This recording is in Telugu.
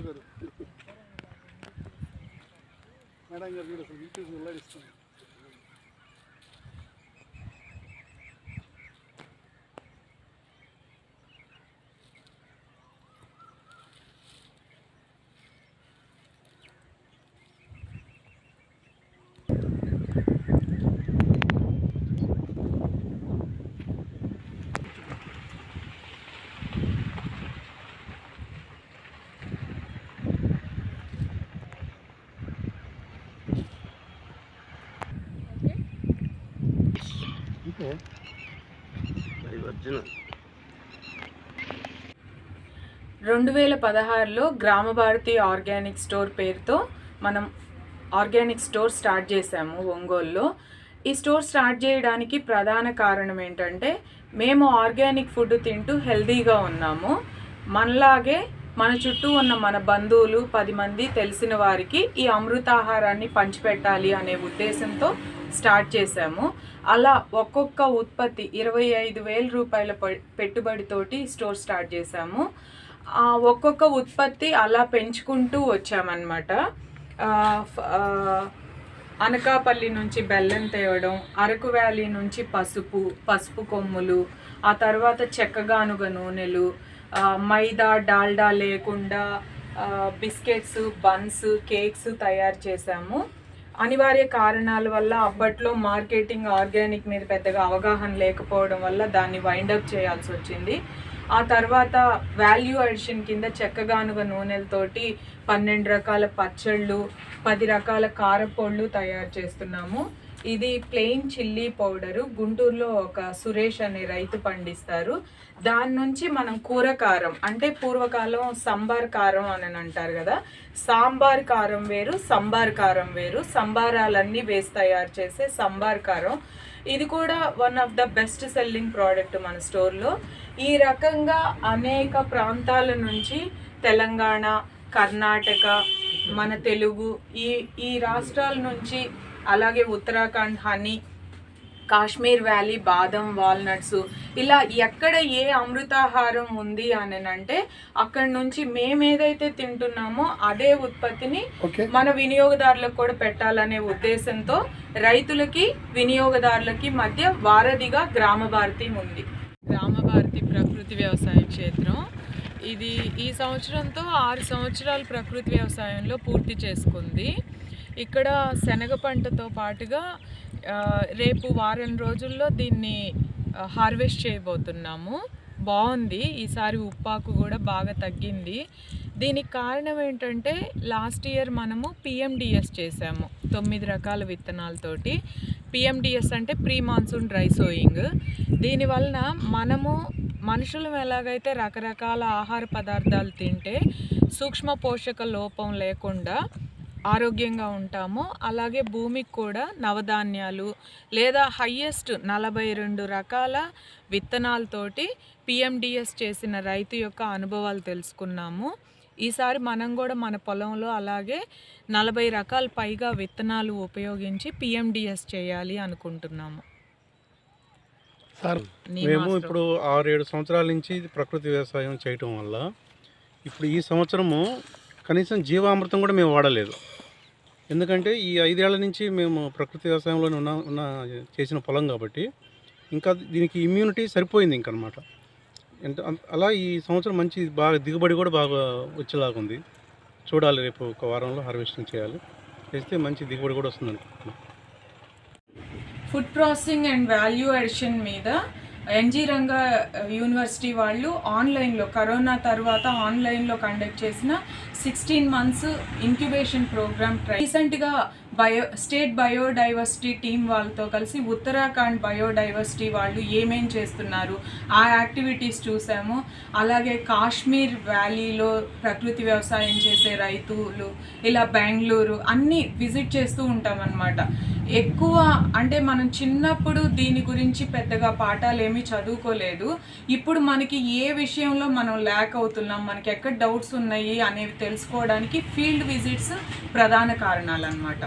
మేడం గారు. మేడం గారు అసలు యూట్యూబ్ వెళ్ళాడిస్తున్నాను రెండు వేల పదహారులో గ్రామభారతి ఆర్గానిక్ స్టోర్ పేరుతో మనం ఆర్గానిక్ స్టోర్ స్టార్ట్ చేసాము ఒంగోలులో. ఈ స్టోర్ స్టార్ట్ చేయడానికి ప్రధాన కారణం ఏంటంటే మేము ఆర్గానిక్ ఫుడ్ తింటూ హెల్తీగా ఉన్నాము. మనలాగే మన చుట్టూ ఉన్న మన బంధువులు పది మంది తెలిసిన వారికి ఈ అమృతాహారాన్ని పంచిపెట్టాలి అనే ఉద్దేశంతో స్టార్ట్ చేశాము. అలా ఒక్కొక్క ఉత్పత్తి ఇరవై ఐదు వేల రూపాయల ప- పెట్టుబడితోటి స్టోర్ స్టార్ట్ చేశాము. ఒక్కొక్క ఉత్పత్తి అలా పెంచుకుంటూ వచ్చామన్నమాట. అనకాపల్లి నుంచి బెల్లం తేవడం అరకు వ్యాలీ నుంచి పసుపు పసుపు కొమ్ములు ఆ తర్వాత చెక్కగానుగ నూనెలు మైదా డాల్డా లేకుండా బిస్కెట్స్ బన్స్ కేక్స్ తయారు చేశాము. అనివార్య కారణాల వల్ల అప్పట్లో మార్కెటింగ్ ఆర్గానిక్ మీద పెద్దగా అవగాహన లేకపోవడం వల్ల దాన్ని వైండప్ చేయాల్సి వచ్చింది. ఆ తర్వాత వాల్యూ అడిషన్ కింద చెక్కగానుగ నూనెలతోటి పన్నెండు రకాల పచ్చళ్ళు పది రకాల కారపొళ్ళు తయారు చేస్తున్నాము. ఇది ప్లెయిన్ చిల్లీ పౌడరు. గుంటూరులో ఒక సురేష్ అనే రైతు పండిస్తారు. దాని నుంచి మనం కూర కారం అంటే పూర్వకాలం సంబార్ కారం అని అంటారు కదా. సాంబార్ కారం వేరు సంబార్ కారం వేరు. సంబారాలన్నీ వేసి తయారు చేసే సంబార్ కారం. ఇది కూడా one of the best selling product మన స్టోర్లో. ఈ రకంగా అనేక ప్రాంతాల నుంచి తెలంగాణ కర్ణాటక మన తెలుగు ఈ ఈ రాష్ట్రాల నుంచి అలాగే ఉత్తరాఖండ్ హనీ కాశ్మీర్ వ్యాలీ బాదం వాల్నట్స్. ఇలా ఎక్కడ ఏ అమృతాహారం ఉంది అని అంటే అక్కడ నుంచి మేము ఏదైతే తింటున్నామో అదే ఉత్పత్తిని మన వినియోగదారులకు కూడా పెట్టాలనే ఉద్దేశంతో రైతులకి వినియోగదారులకి మధ్య వారధిగా గ్రామ భారతి ఉంది. గ్రామ భారతి ప్రకృతి వ్యవసాయ క్షేత్రం. ఇది ఈ సంవత్సరంతో ఆరు సంవత్సరాలు ప్రకృతి వ్యవసాయంలో పూర్తి చేసుకుంది. ఇక్కడ శనగ పంటతో పాటుగా రేపు వారం రోజుల్లో దీన్ని హార్వెస్ట్ చేయబోతున్నాము. బాగుంది. ఈసారి ఉప్పాకు కూడా బాగా తగ్గింది. దీనికి కారణం ఏంటంటే లాస్ట్ ఇయర్ మనము పిఎండిఎస్ చేసాము తొమ్మిది రకాల విత్తనాలతోటి. పిఎండిఎస్ అంటే ప్రీ మాన్సూన్ డ్రై సోయింగ్. దీనివలన మనము మనుషులు ఎలాగైతే రకరకాల ఆహార పదార్థాలు తింటే సూక్ష్మ పోషక లోపం లేకుండా ఆరోగ్యంగా ఉంటామో. అలాగే భూమికి కూడా నవధాన్యాలు లేదా హయ్యెస్ట్ నలభై రెండు రకాల విత్తనాలతోటి పిఎండిఎస్ చేసిన రైతు యొక్క అనుభవాలు తెలుసుకున్నాము. ఈసారి మనం కూడా మన పొలంలో అలాగే నలభై రకాల పైగా విత్తనాలు ఉపయోగించి పిఎండిఎస్ చేయాలి అనుకుంటున్నాము. సార్ మేము. ఇప్పుడు ఆరు ఏడు సంవత్సరాల నుంచి ప్రకృతి వ్యవసాయం చేయటం వల్ల ఇప్పుడు ఈ సంవత్సరము కనీసం జీవామృతం కూడా మేము వాడలేదు. ఎందుకంటే ఈ ఐదేళ్ళ నుంచి మేము ప్రకృతి వ్యవసాయంలోనే ఉన్న ఉన్న చేసిన పొలం కాబట్టి ఇంకా దీనికి ఇమ్యూనిటీ సరిపోయింది ఇంకనమాట. అంటే అలా ఈ సంవత్సరం మంచి బాగా దిగుబడి కూడా బాగా వచ్చేలాగా ఉంది. చూడాలి రేపు ఒక వారంలో హార్వెస్టింగ్ చేయాలి. చేస్తే మంచి దిగుబడి కూడా వస్తుంది అనుకుంటున్నాను food processing and value addition మీద ఎన్జీ రంగ యూనివర్సిటీ వాళ్ళు ఆన్లైన్లో కరోనా తర్వాత ఆన్లైన్లో కండక్ట్ చేసిన సిక్స్టీన్ మంత్స్ ఇంక్యుబేషన్ ప్రోగ్రామ్ రీసెంట్గా బయో స్టేట్ బయోడైవర్సిటీ టీం వాళ్ళతో కలిసి ఉత్తరాఖండ్ బయోడైవర్సిటీ వాళ్ళు ఏమేం చేస్తున్నారు ఆ యాక్టివిటీస్ చూసాము. అలాగే కాశ్మీర్ వ్యాలీలో ప్రకృతి వ్యవసాయం చేసే రైతులు ఇలా బెంగళూరు అన్నీ విజిట్ చేస్తూ ఉంటామన్నమాట. ఎక్కువ అంటే మనం చిన్నప్పుడు దీని గురించి పెద్దగా పాఠాలు ఏమీ చదువుకోలేదు. ఇప్పుడు మనకి ఏ విషయంలో మనం ల్యాక్ అవుతున్నాం మనకి ఎక్కడ డౌట్స్ ఉన్నాయి అనేవి తెలుసుకోవడానికి ఫీల్డ్ విజిట్స్ ప్రధాన కారణాలు అన్నమాట